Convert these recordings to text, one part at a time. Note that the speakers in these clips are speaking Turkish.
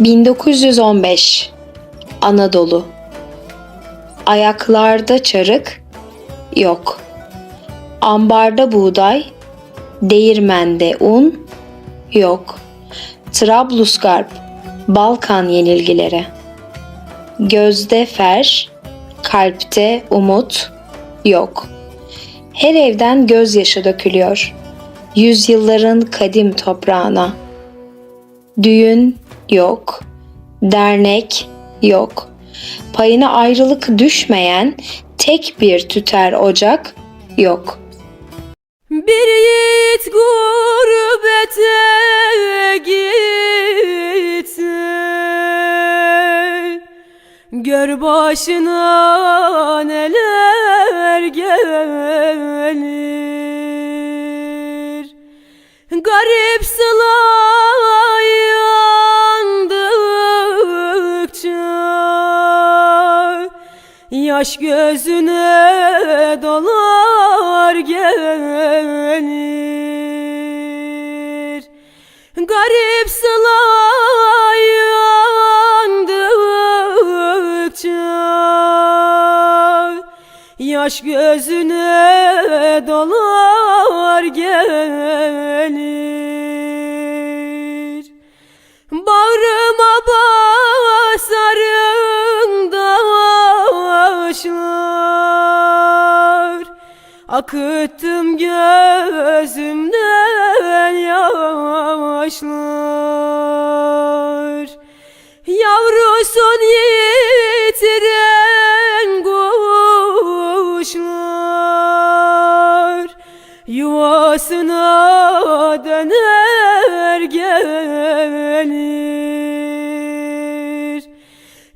1915 Anadolu Ayaklarda çarık yok. Ambarda buğday, değirmende un yok. Trablusgarp, Balkan yenilgileri. Gözde fer, kalpte umut yok. Her evden gözyaşı dökülüyor. Yüzyılların kadim toprağına. Düğün yok, dernek yok. Payına ayrılık düşmeyen tek bir tüter ocak yok. Bir yiğit gurbete gitti Gör başına neler gelir Garip sıla Yaş gözüne dolar gelir. Garip sıla yandıkça Yaş gözüne dolar gelir Akıttım gözümden yaşlar. Yavrusun yitiren kuşlar. Yuvasına döner gelir.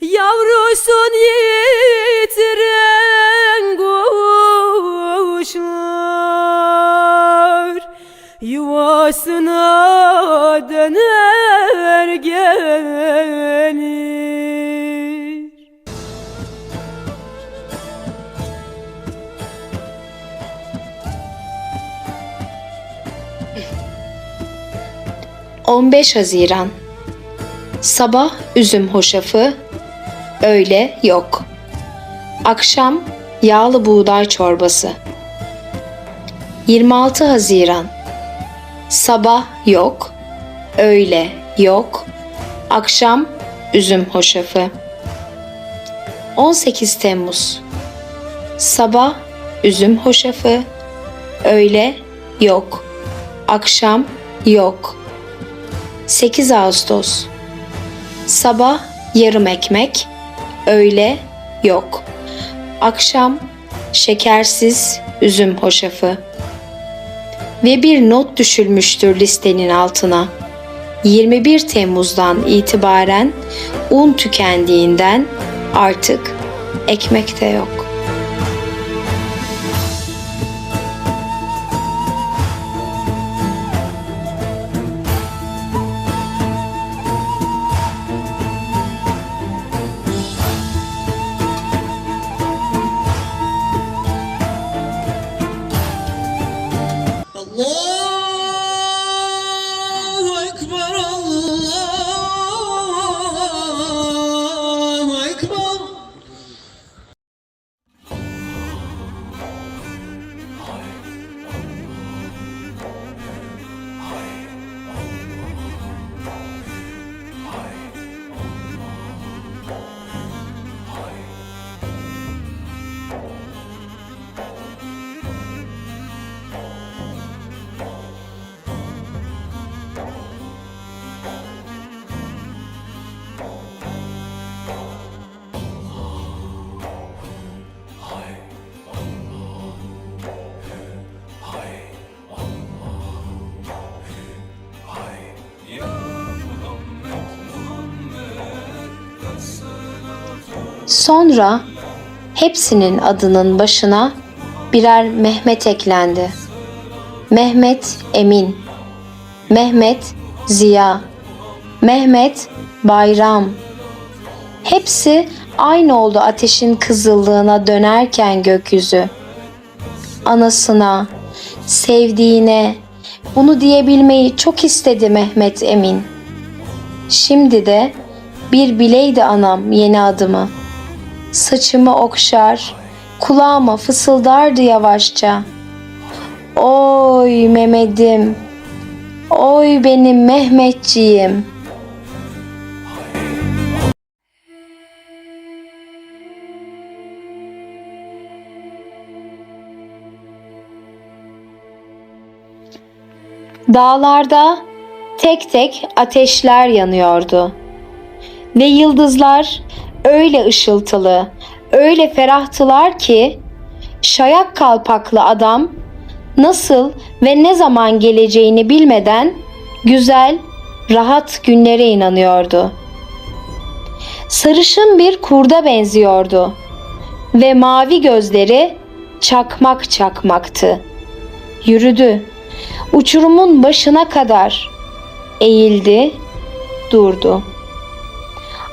Yavrusun yitiren döner gelir – 15 Haziran Sabah üzüm hoşafı, öğle yok. Akşam yağlı buğday çorbası. 26 Haziran Sabah yok, öğle yok. Akşam üzüm hoşafı. 18 Temmuz Sabah üzüm hoşafı, öğle yok. Akşam yok. 8 Ağustos Sabah yarım ekmek, öğle yok. Akşam şekersiz üzüm hoşafı. Ve bir not düşülmüştür listenin altına. 21 Temmuz'dan itibaren un tükendiğinden artık ekmek de yok. Allahu Sonra hepsinin adının başına birer Mehmet eklendi. Mehmet Emin, Mehmet Ziya, Mehmet Bayram. Hepsi aynı oldu ateşin kızıllığına dönerken gökyüzü. Anasına, sevdiğine bunu diyebilmeyi çok istedi Mehmet Emin. Şimdi de bir bileydi anam yeni adımı. Saçımı okşar, kulağıma fısıldardı yavaşça. Oy Mehmet'im, oy benim Mehmetciğim. Dağlarda tek tek ateşler yanıyordu. Ve yıldızlar öyle ışıltılı, öyle ferahtılar ki şayak kalpaklı adam nasıl ve ne zaman geleceğini bilmeden güzel, rahat günlere inanıyordu. Sarışın bir kurda benziyordu ve mavi gözleri çakmak çakmaktı. Yürüdü. Uçurumun başına kadar eğildi, durdu.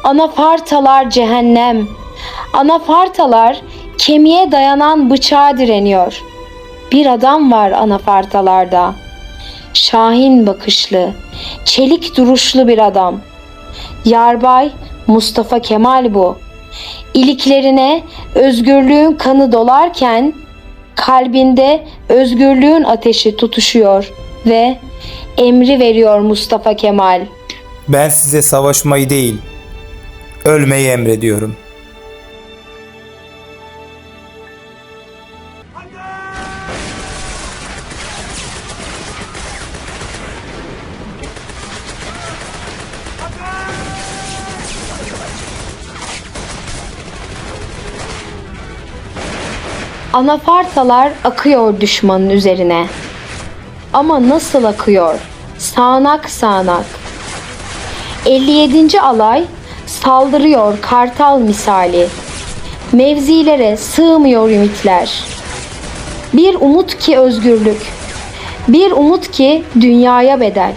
Anafartalar cehennem. Anafartalar kemiğe dayanan bıçağa direniyor. Bir adam var anafartalarda. Şahin bakışlı, çelik duruşlu bir adam. Yarbay Mustafa Kemal bu. İliklerine özgürlüğün kanı dolarken kalbinde özgürlüğün ateşi tutuşuyor ve emri veriyor Mustafa Kemal. Ben size savaşmayı değil, ölmeyi emrediyorum. Anafartalar akıyor düşmanın üzerine. Ama nasıl akıyor? Sağanak sağanak. 57. alay saldırıyor kartal misali. Mevzilere sığmıyor ümitler. Bir umut ki özgürlük. Bir umut ki dünyaya bedel.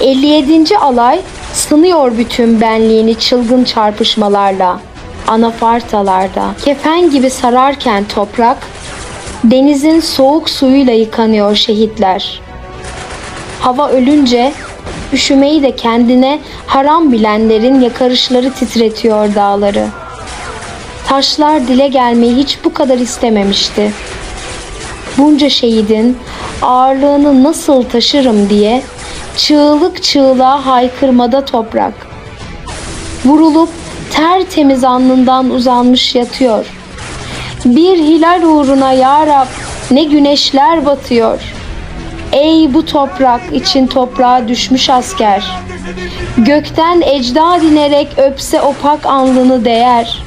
57. alay sınıyor bütün benliğini çılgın çarpışmalarla. Anafartalarda kefen gibi sararken toprak denizin soğuk suyuyla yıkanıyor şehitler. Hava ölünce üşümeyi de kendine haram bilenlerin yakarışları titretiyor dağları. Taşlar dile gelmeyi hiç bu kadar istememişti. Bunca şehidin ağırlığını nasıl taşırım diye çığlık çığlığa haykırmada toprak. Vurulup tertemiz alnından uzanmış yatıyor. Bir hilal uğruna ya Rab ne güneşler batıyor. Ey bu toprak için toprağa düşmüş asker. Gökten ecda dinerek öpse opak alnını değer.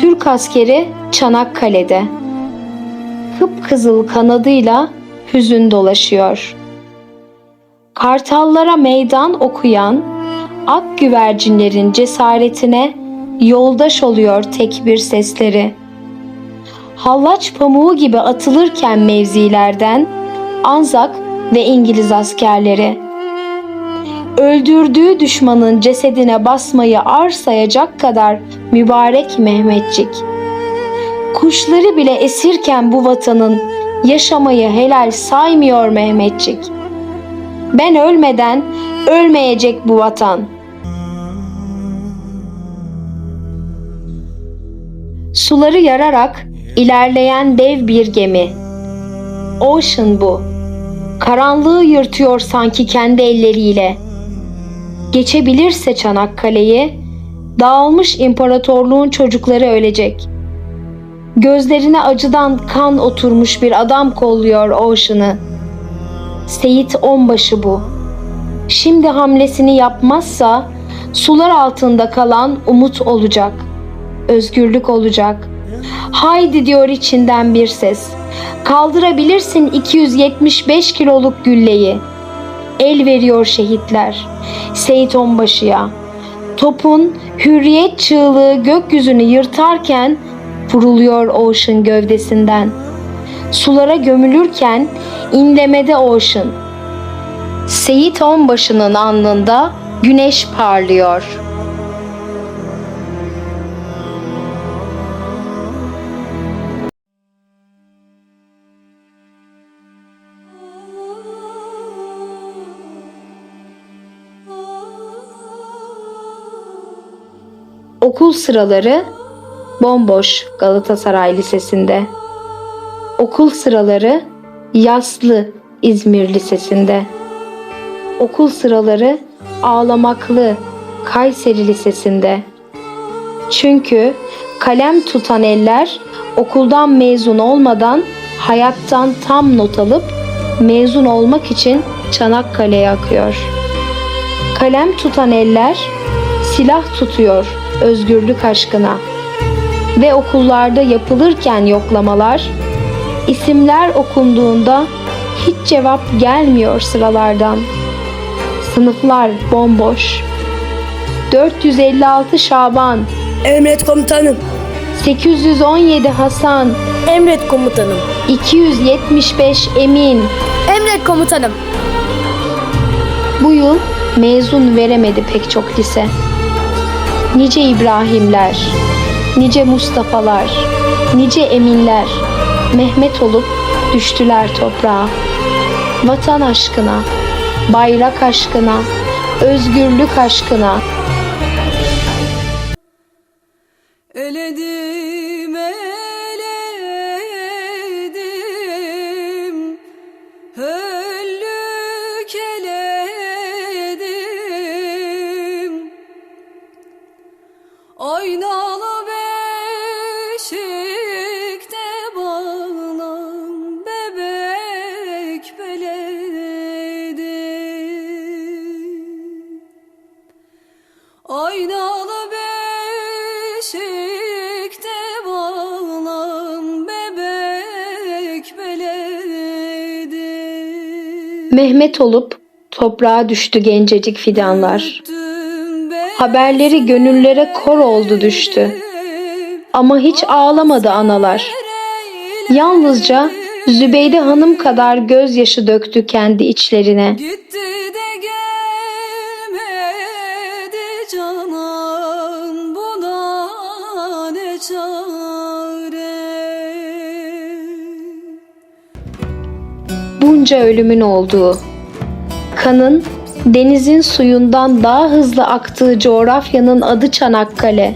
Türk askeri Çanakkale'de. Kıpkızıl kanadıyla hüzün dolaşıyor. Kartallara meydan okuyan ak güvercinlerin cesaretine yoldaş oluyor tek bir sesleri. Hallaç pamuğu gibi atılırken mevzilerden Anzak ve İngiliz askerleri öldürdüğü düşmanın cesedine basmayı arsayacak kadar mübarek Mehmetçik. Kuşları bile esirken bu vatanın yaşamayı helal saymıyor Mehmetçik. Ben ölmeden ölmeyecek bu vatan. Suları yararak ilerleyen dev bir gemi. Ocean bu. Karanlığı yırtıyor sanki kendi elleriyle. Geçebilirse Çanakkale'yi, dağılmış imparatorluğun çocukları ölecek. Gözlerine acıdan kan oturmuş bir adam kolluyor Ocean'ı. Seyit Onbaşı bu. Şimdi hamlesini yapmazsa sular altında kalan umut olacak. Özgürlük olacak. Haydi diyor içinden bir ses. Kaldırabilirsin 275 kiloluk gülleyi. El veriyor şehitler. Seyit Onbaşı'ya. Topun hürriyet çığlığı gökyüzünü yırtarken vuruluyor Ocean gövdesinden. Sulara gömülürken inlemede Ocean. Seyit Onbaşı'nın alnında güneş parlıyor. Okul sıraları bomboş Galatasaray Lisesi'nde. Okul sıraları yaslı İzmir Lisesi'nde. Okul sıraları ağlamaklı Kayseri Lisesi'nde. Çünkü kalem tutan eller okuldan mezun olmadan hayattan tam not alıp mezun olmak için Çanakkale'ye akıyor. Kalem tutan eller silah tutuyor özgürlük aşkına. Ve okullarda yapılırken yoklamalar, isimler okunduğunda hiç cevap gelmiyor sıralardan. Sınıflar bomboş. 456 Şaban, Emret komutanım. 817 Hasan, Emret komutanım. 275 Emin. Emret komutanım. Bu yıl mezun veremedi pek çok lise. Nice İbrahimler, nice Mustafa'lar, nice Eminler Mehmet olup düştüler toprağa. Vatan aşkına, bayrak aşkına, özgürlük aşkına. Eledim Mehmet olup toprağa düştü gencecik fidanlar. Haberleri gönüllere kor oldu düştü. Ama hiç ağlamadı analar. Yalnızca Zübeyde Hanım kadar gözyaşı döktü kendi içlerine. Bunca ölümün olduğu, kanın denizin suyundan daha hızlı aktığı coğrafyanın adı Çanakkale.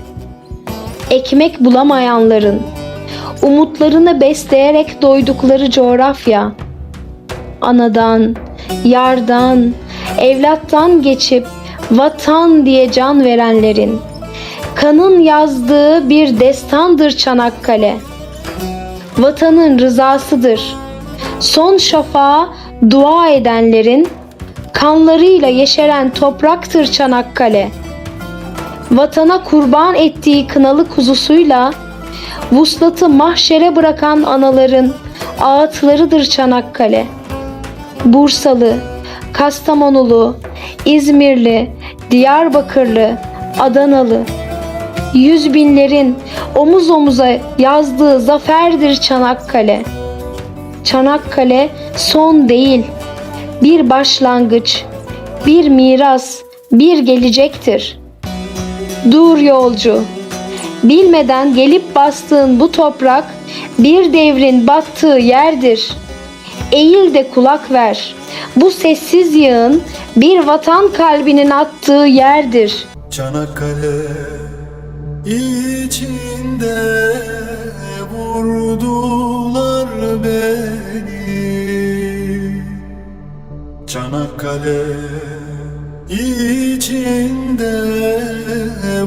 Ekmek bulamayanların, umutlarını besleyerek doydukları coğrafya. Anadan, yardan, evlattan geçip vatan diye can verenlerin, kanın yazdığı bir destandır Çanakkale. Vatanın rızasıdır. Son şafağa dua edenlerin kanlarıyla yeşeren topraktır Çanakkale. Vatana kurban ettiği kınalı kuzusuyla vuslatı mahşere bırakan anaların ağıtlarıdır Çanakkale. Bursalı, Kastamonulu, İzmirli, Diyarbakırlı, Adanalı, yüz binlerin omuz omuza yazdığı zaferdir Çanakkale. Çanakkale son değil, bir başlangıç, bir miras, bir gelecektir. Dur yolcu, bilmeden gelip bastığın bu toprak bir devrin battığı yerdir. Eğil de kulak ver. Bu sessiz yığın bir vatan kalbinin attığı yerdir. Çanakkale içinde vurdular beni. Çanakkale içinde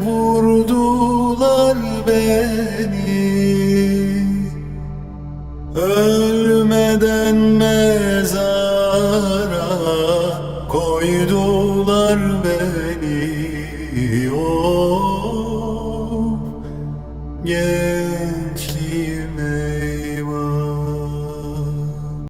vurdular beni. Ölmeden mezara koydular beni